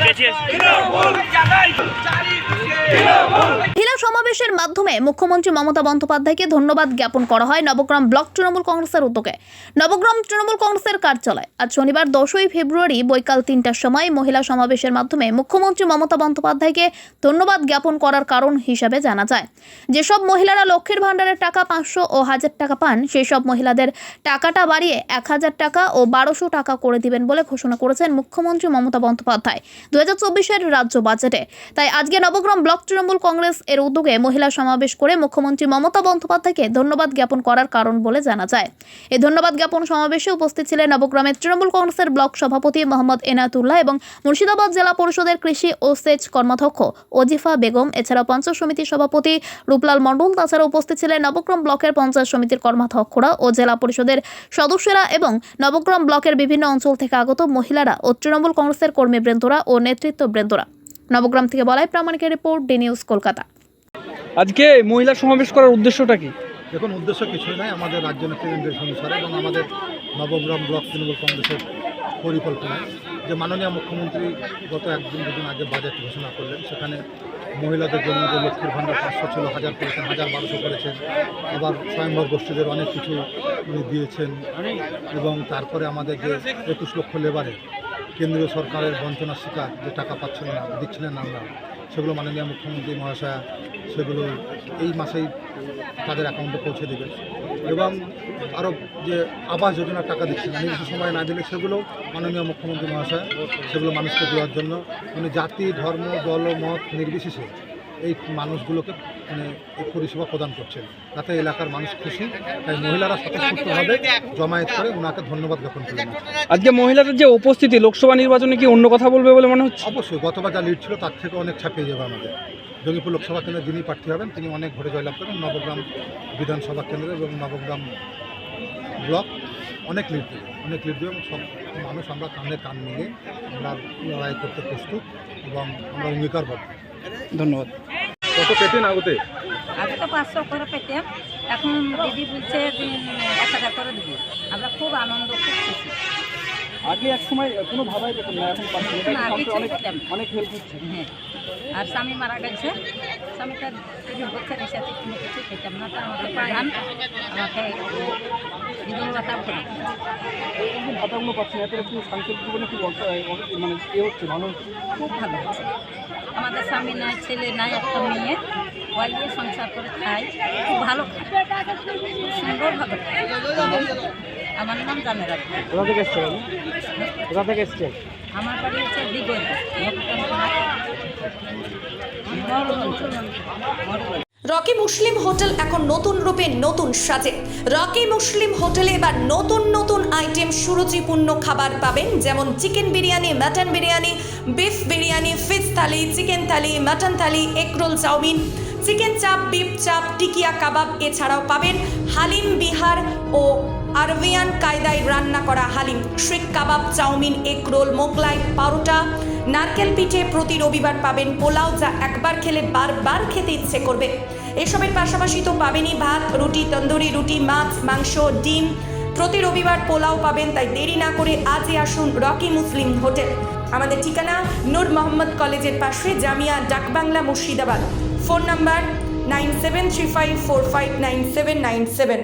মহিলা সমাবেশের মাধ্যমে মুখ্যমন্ত্রী মমতা বন্দ্যোপাধ্যায়কে ধন্যবাদ জ্ঞাপন করা হয় নবগ্রাম ব্লক তৃণমূল কংগ্রেসের উদ্যোগে। নবগ্রাম তৃণমূল কংগ্রেসের কার্যালয়। আজ শনিবার দশই ফেব্রুয়ারি বৈকাল তিনটার সময় মহিলা সমাবেশের মাধ্যমে মুখ্যমন্ত্রী মমতা বন্দ্যোপাধ্যায়কে ধন্যবাদ জ্ঞাপন করার কারণ হিসাবে জানা যায়। যেসব মহিলারা লক্ষ্মীর ভাণ্ডারের টাকা পাঁচশো ও হাজার টাকা পান সেই সব মহিলাদের টাকাটা বাড়িয়ে এক হাজার টাকা ও বারোশো টাকা করে দিবেন বলে ঘোষণা করেছেন মুখ্যমন্ত্রী মমতা বন্দ্যোপাধ্যায়। দু হাজার চব্বিশের রাজ্য বাজেটে। তাই আজকে নবগ্রাম ব্লক তৃণমূল কংগ্রেস এর উদ্যোগে মহিলা সমাবেশ করে মুখ্যমন্ত্রী মমতা বন্দ্যোপাধ্যায়কে ধন্যবাদ জ্ঞাপন করার কারণ বলে জানা যায়। এই ধন্যবাদ জ্ঞাপন সমাবেশে উপস্থিত ছিলেন নবগ্রামের তৃণমূল কংগ্রেসের ব্লক সভাপতি মোহাম্মদ এনায়তুল্লাহ এবং মুর্শিদাবাদ জেলা পরিষদের কৃষি ও সেচ কর্মাধ্যক্ষ ওজিফা বেগম। এছাড়া পঞ্চায়েত সমিতির সভাপতি রূপলাল মণ্ডল। তাছাড়া উপস্থিত ছিলেন নবগ্রাম ব্লকের পঞ্চায়েত সমিতির কর্মাধ্যক্ষরা ও জেলা পরিষদের সদস্যরা এবং নবগ্রাম ব্লকের বিভিন্ন অঞ্চল থেকে আগত মহিলারা ও তৃণমূল কংগ্রেসের কর্মীবৃন্দরা ও নেতৃত্ববৃন্দরা। নবগ্রাম থেকে বলাই প্রামাণিকের রিপোর্ট ডি নিউজ কলকাতা। আজকে মহিলা সমাবেশ করার উদ্দেশ্যটা কি? দেখুন, উদ্দেশ্য কিছুই নয় আমাদের রাজ্য নেতৃবৃন্দের অনুসারে এবং আমাদের নবগ্রাম ব্লক তৃণমূল কংগ্রেসের পরিকল্পনায় যে মাননীয় মুখ্যমন্ত্রী গত একদিন দুদিন আগে বাজেট ঘোষণা করলেন। সেখানে মহিলাদের জন্য যে লক্ষ্মীর ভাণ্ডার পাঁচশো ছিল হাজার করেছেন, হাজার বারোশো করেছেন। আবার স্বয়ংভর গোষ্ঠীদের অনেক কিছু দিয়েছেন এবং তারপরে আমাদের যে একুশ লক্ষ লেবারে কেন্দ্রীয় সরকারের বঞ্চনার শিকার যে টাকা পাচ্ছিল না, দিচ্ছিলেন আমরা সেগুলো মাননীয় মুখ্যমন্ত্রী মহাশয়া সেগুলো এই মাসেই তাদের অ্যাকাউন্টে পৌঁছে দেবে। এবং আরও যে আবাস যোজনার টাকা দিচ্ছেন নির্দিষ্ট সময় না দিলে সেগুলো মাননীয় মুখ্যমন্ত্রী মহাশয় সেগুলো মানুষকে দেওয়ার জন্য। মানে জাতি, ধর্ম, দল, মত নির্বিশেষে এই মানুষগুলোকে মানে পরিষেবা প্রদান করছেন। তাতে এলাকার মানুষ খুশি তাই মহিলারা স্বতঃস্ফূর্তভাবে জমায়েত করে ওনাকে ধন্যবাদ জ্ঞাপন করলেন আজকে মহিলাদের যে উপস্থিতি লোকসভা নির্বাচনে কি অন্য কথা বলবে বলে মনে হচ্ছে? অবশ্যই গতবার যা লিড ছিল তার থেকে অনেক ছাপিয়ে যাবে আমাদের। জঙ্গিপুর লোকসভা কেন্দ্রে যিনি প্রার্থী হবেন তিনি অনেক ভোটে জয়লাভ করেন। নবগ্রাম বিধানসভা কেন্দ্র এবং নবগ্রাম ব্লক অনেক লিড দেবে অনেক লিড দেবে এবং সব মানুষ আমরা কানে কান মিলে আমরা লড়াই করতে প্রস্তুত এবং আমরা অঙ্গীকারবদ্ধ। ধন্যবাদ। কত পেতেন আগতে? আগে তো পাঁচশো করে পেতাম এখন দিদি বলছে এক হাজার করে দিবি। আমরা খুব আনন্দ খুব খুশি আগে এক সময় কোনো ভাবাই পেতাম না এখন অনেক অনেক হেল্প হচ্ছে। হ্যাঁ। আর স্বামী মারা গেছে। স্বামীটা তিরিশ বছর এসেছে কোনো কিছু পেতাম না তার আমাকে প্রধান। আমাকে ভাতাগুলো পাচ্ছেন এত একটু সাংসারিক জীবনে খুব অর্থ- অনেক মানে এ হচ্ছে ভালো খুব ভালো হচ্ছে। আমাদের স্বামী নাই ছেলে নাই একটা মেয়ে। ওই দিয়ে সংসার করে খাই খুব ভালো খাই খুব সুন্দরভাবে খাই আমার নাম জানে কোথা থেকে এসছে বাবু কোথা থেকে এসছে আমার বাড়ি হচ্ছে দিগর রকি মুসলিম হোটেল এখন নতুন রূপে নতুন সাজে। রকি মুসলিম হোটেলে এবার নতুন নতুন আইটেম সুরুচিপূর্ণ খাবার পাবেন যেমন chicken biryani mutton biryani beef biryani fish thali chicken thali mutton thali egg roll chowmein chicken chaap beef chaap tikia kebab এছাড়াও পাবেন হালিম বিহার ও আরবিয়ান কায়দায় রান্না করা haleem shriek kebab, chowmein, egg roll, Mughlai, paratha. নারকেল পিঠে প্রতি রবিবার পাবেন পোলাও যা একবার খেলে বারবার খেতে ইচ্ছে করবে। এসবের পাশাপাশি তো পাবেনই ভাত, রুটি, তন্দুরি, রুটি, মাছ, মাংস, ডিম। প্রতি রবিবার পোলাও পাবেন, তাই দেরি না করে আজই আসুন রকি মুসলিম হোটেল। আমাদের ঠিকানা নূর মোহাম্মদ কলেজের পাশে, Jamia Dakbangla Murshidabad. Phone number nine seven three five four five nine seven nine seven.